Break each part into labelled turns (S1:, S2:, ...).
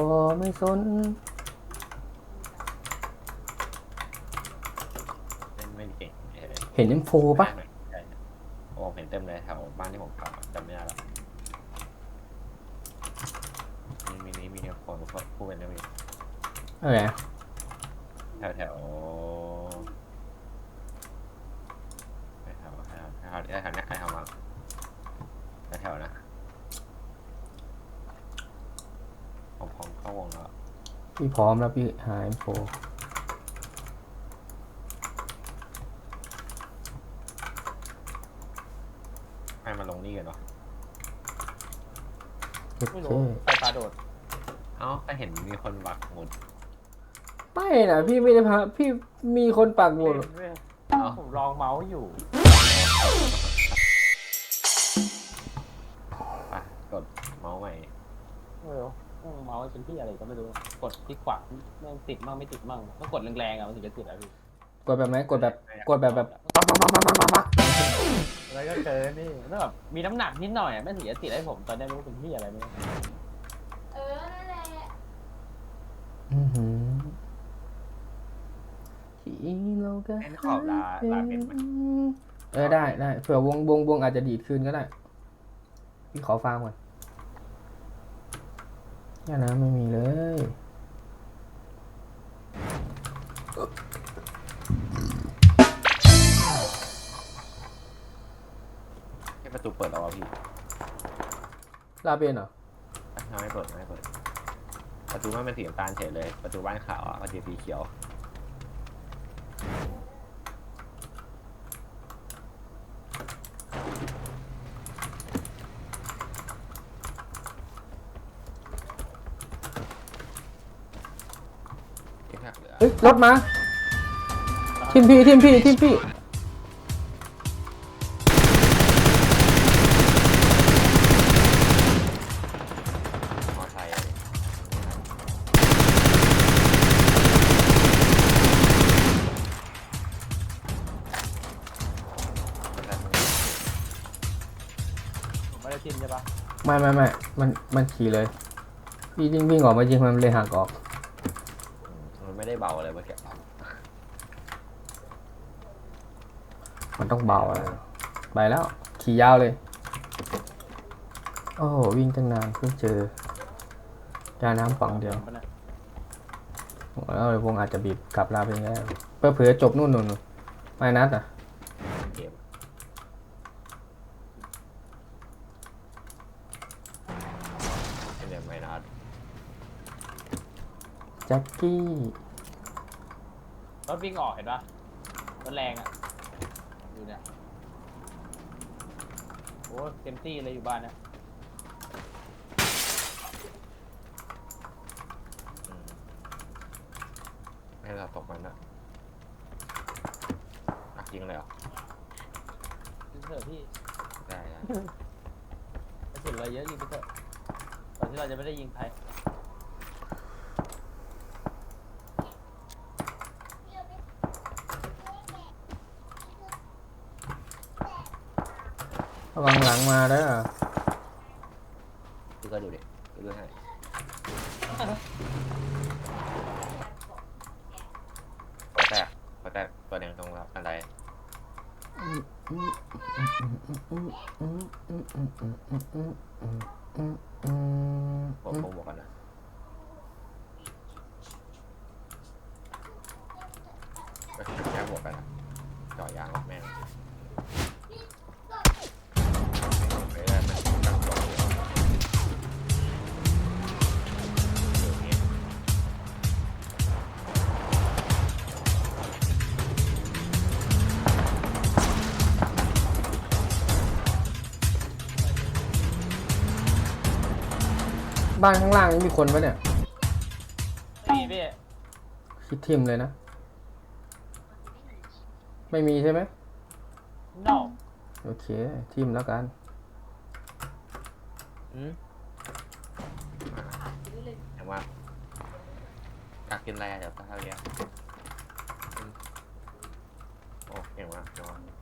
S1: ็ไม่สน
S2: เห็นเอ็
S1: มโฟปะ
S2: ใช่โอ้เห็นเต็มเลยแถวบ้านที่ผมขับจำไม่ได้ละมีมีนี่มีเนี่ยคนพูดกันนะมี
S1: อะไร
S2: อะแถวแถวแถวแถวแถวแถวเนี้ยแถวมาแถวนะ พี่
S1: พร้อมแล้วพี่หา M4
S2: ให้มาลงนี่กันวะ
S1: โอ
S3: ไม่
S1: เค
S3: รู้ไฟฟ้าโดด
S2: เอ้าก็เห็นมีคนวักหมด
S1: ไม่นะพี่ไม่ได้พาพี่มีคนปากหมด
S3: เว้ย
S2: เอ้า
S3: ผมลองเมาส์อยู่
S2: ไปกดเมาส์ใหม่
S3: ไม่รู้ เมาส์เป็นที่อะไรก็ไม่รู้ กดที่ขวาแม่งติดมั่งไม่ติดมั่งต้องกดแรงๆอะมันถึงจะติดอะพี่
S1: กดแบบไหนกดแบบกดแบบแบบปักปักปักปักปักปักปัก
S3: อะไรก็เกินนี่แล้วแบบมีน้ำหนักนิดหน่อยอะแม่งถึงจะติดให้ผมตอนนี้ไม่รู้เป็นที่อะไรไม่รู้
S4: เออนั่นแหละ
S1: อือหือที่เราก็
S2: เล่นขอบลาลาเป็น
S1: เออได้ได้เผื่อวงวงวงอาจจะดีดคืนก็ได้พี่ขอฟังก่อน เนี่ยนะไม่มีเลย
S2: แค่ประตูเปิดแล้วอะพี่
S1: ลาเป็นเหรอ
S2: ทำไม่เปิดไม่เปิด ประตูมันเป็นสีน้ำตาลเฉยเลย ประตูบ้านขาวอะมันจะสีเขียว เหลือ
S1: เฮ้ยรถมาทิมพี่ทิมพี่ทิมพี่
S2: มอไซค์อะไรแต่
S3: ผมไม่ได้ทิมใช่ปะ
S1: ไม่ไม่ไม่มันมันขี่เลยพี่วิ่งวิ่งออกมายิงมันเลยหักออก
S2: มัน ไม่ได้เบาเลยเมื่อกี้
S1: มันต้องเบาอะไปแล้ว ขี่ยาวเลย โอ้โหวิ่งตั้งนานเพิ่งเจอยาน้ำฝังเดียว
S3: ปะนี่
S1: แล้ววงอาจจะบีบกลับลาไปแล้วเพื่อเผื่อจบนู่นนู่นนู่นไม่นัดอะ
S2: เกมเป็นยังไงนะ
S1: แจ็คกี้
S3: ร ถวิ่งออกเห็นปะรถแรงอะ ดูเนี่ย โอ้เต็มที่เลยอยู่บ้านนะ
S2: อืมให้เราตกมันนะอักยิงเลยเหรอ
S3: ยิงเถอะพี่
S2: ได้ได้
S3: กระสุนเราเยอะยิงไปเถอะตอนที่เราจะไม่ได้ยิงใคร
S1: ระวังหลังมาเด้อ
S2: พี่ก็ดูดิดูด้วยให้ขอแตกขอแตกตัวแดงตรงรับอะไรผมผมบอกกันนะแค่บวกกันอะ
S1: บ้านข้างล่างนี่มีคนปะเนี่ย
S3: พี่พี่
S1: คิดทิมเลยนะ ไม่มีใช่ไหม
S3: นอก
S1: โอเค ทิมแล้วกัน
S2: อืมแต่ว่าอยากกินอะไรอะเดี๋ยวตาเรียกอืมโอ้เก่งมากเก่งมาก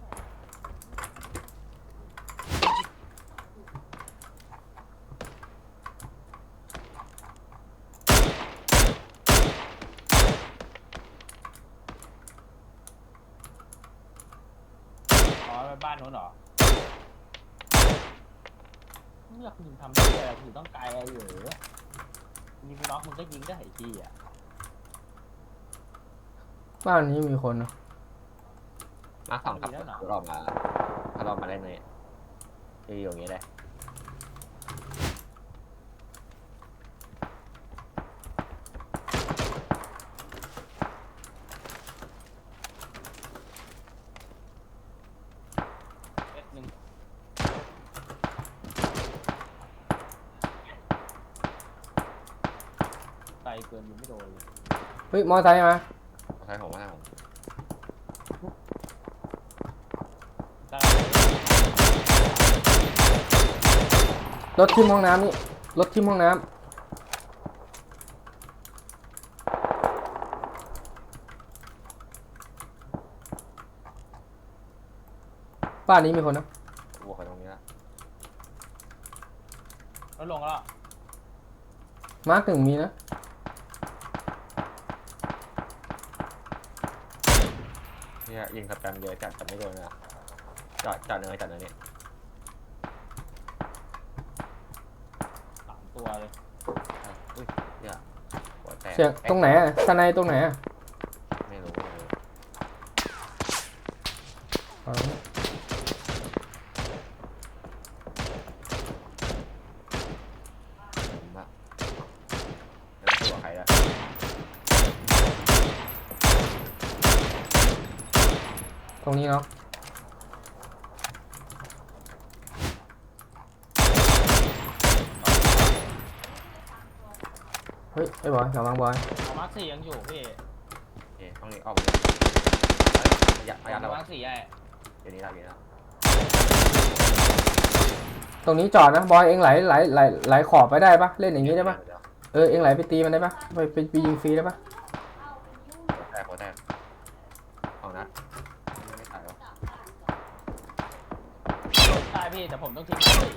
S3: บ้านโน้นเหรอเลือกยิงทำได้เลยคือต้องไกลอะไรเหรอยิงกูน็อกมึงก็ยิงได้ไอ้ทีอะ
S1: บ้านนี้มีคนนะ
S2: มาสองขับรถออกมาถ้ารอบมาได้เลยที่อยู่อย่างนี้เลย
S3: เอ็ดหนึ่งไก ลเกินยิงไม่โดนเลย
S1: เฮ้ยมอไซค์มา
S2: ใช่ผมว่าผม
S3: ไกล
S1: รถที่ห้องน้ำนี่รถที่ห้องน้ำบ้านนี้มีคนนะ
S2: บวกกันตรงนี้ละ
S3: แล้วลงแล้ว
S1: มาร์กหนึ่งมีนะ
S2: เนี่ยยิงสแปมเยอะจัดแต่ไม่โดนอะจอดจอดเนยจอดเนยนี่
S3: สามตัวเลย
S2: อุ้ยเนี่ยหัวแตก
S1: เสียงตรงไหนอะสไนตรงไหนอะ
S2: ไม่รู้ไม่รู้
S1: อ๋อ
S2: ผมอะไม่รู้ตัวใครละ
S1: ตรงนี้เนาะเฮ้ยไอ้บอยอย่าวางบอย
S3: เอามาร์คสี่ยังอยู่พี่
S2: โอเคต้องนี้ออกไปเลยอยากอยาก
S3: เอา
S2: เรา
S3: มาร์คสี่ไอ้
S2: เดี๋ยวนี้ละเดี๋ยวนี้ละต
S1: ตรงนี้จอดนะบอยเองไหลไหลไหลไหลขอบไปได้ปะเล่นอย่างนี้ได้ปะ
S2: เยว
S1: เออเองไหลไปตีมันได้ปะไปไปไปยิงฟรีได้ปะ
S2: หัวแตกหัวแตกเอานะไม่ได้ถ่ายหรอ
S3: ใช่พี่ แต่ผมต้องทิ้งมาร์คสี่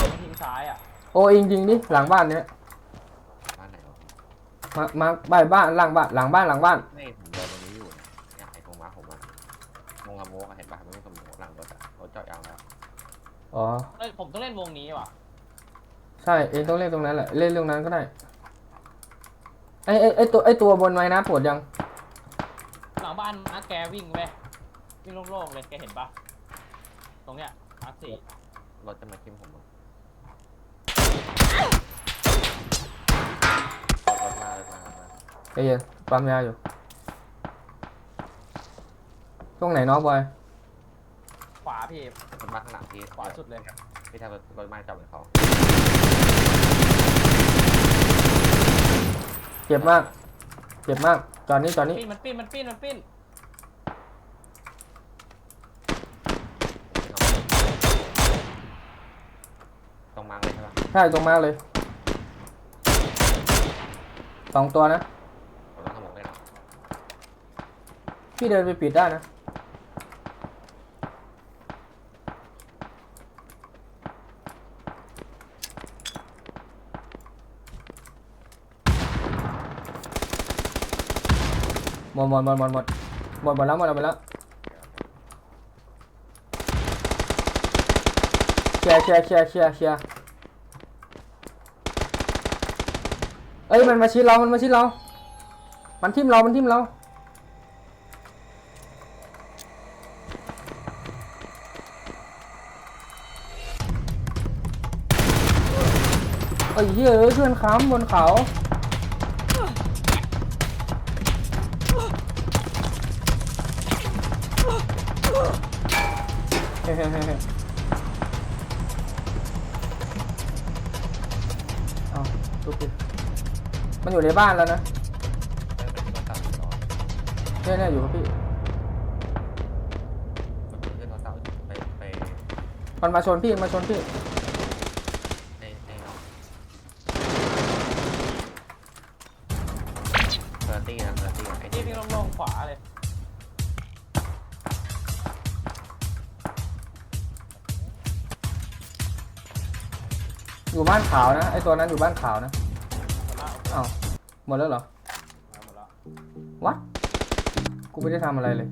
S3: ต้องทิ้งซ้ายอะ
S1: โอ้เองยิงดิหลังบ้านเนี้ย
S2: บ้านไหนวะ
S1: มามาบ้านบ้านหลังบ้านหลังบ้านหลังบ้าน
S2: ไม่ผมโดนตรงนี้อยู่เนี่ยเนี่ยไอ้ตรงม้าผมอะมงคำโมกอะเห็นปะมันไม่คำโมกหลังรถอะรถจอดยางแล้ว
S1: อ๋อ
S3: เอ้ยผมต้องเล่นวงนี้ว่ะ
S1: ใช่เองต้องเล่นตรงนั้นแหละเล่นตรงนั้นก็ได้ไอไอไอตัวไอตัวบนไม้นะปวดยัง
S3: หลังบ้านมาร์คแกวิ่งไป วิ่งโล่งๆเลยแกเห็นปะตรงเนี้ยมาร์คสี่
S2: รถจะมาจิ้มผมอะรถมารถมารถมา
S1: ใจเย็นปั๊มยาอยู่ ตรงไหนน้องบอย
S3: ขวาพี่
S2: รถมาข้างหลังพี่
S3: ขวาสุดเลย
S2: พี่ทำรถรถมาจับเหมือนเขา
S1: เจ็บมาก เจ็บมาก จอดนี้จอดนี้
S3: ปิ้นมันปิ้นมันปิ้นมันปิ้น
S2: ตรงมาเลยใช่ปะ
S1: ใช่ตรงมากเลยสองตัวนะ
S2: ผมต้องขโมยได้หรอ
S1: พี่เดินไปปิดได้นะ หมดหมดหมดหมดหมดหมดหมดแล้วหมดแล้วหมดแล้ว เคลียร์เคลียร์เคลียร์เคลียร์เคลียร์เอ้ยมันมาชิดเรามันมาชิดเรา มันทิ่มเรา มันทิ่มเรา ไอ้เหี้ยเอ้ยเพื่อนค้ำบนเขาเฮ้ย มันอยู่ในบ้านแล้วนะ
S2: ไม่เป็นรถตัดต่อ
S1: เนี่ยเนี่ยอยู่กับพี่
S2: มันขึ้นรถเต่าไปไป
S1: มันมาชนพี่มันมาชนพี่
S2: ในในน้องเทอร์ตี้นะเทอร์ตี้ไอ้
S3: ที่
S2: ที่
S3: วิ่งโล่งๆขวาเลย
S1: อยู่บ้านขาวนะไอตัวนั้นอยู่บ้านขาวนะ
S3: หมดละ
S1: อ้าวหมดแล้วเหรอ
S3: หมดละ
S1: วัดกูไม่ได้ทำอะไรเลย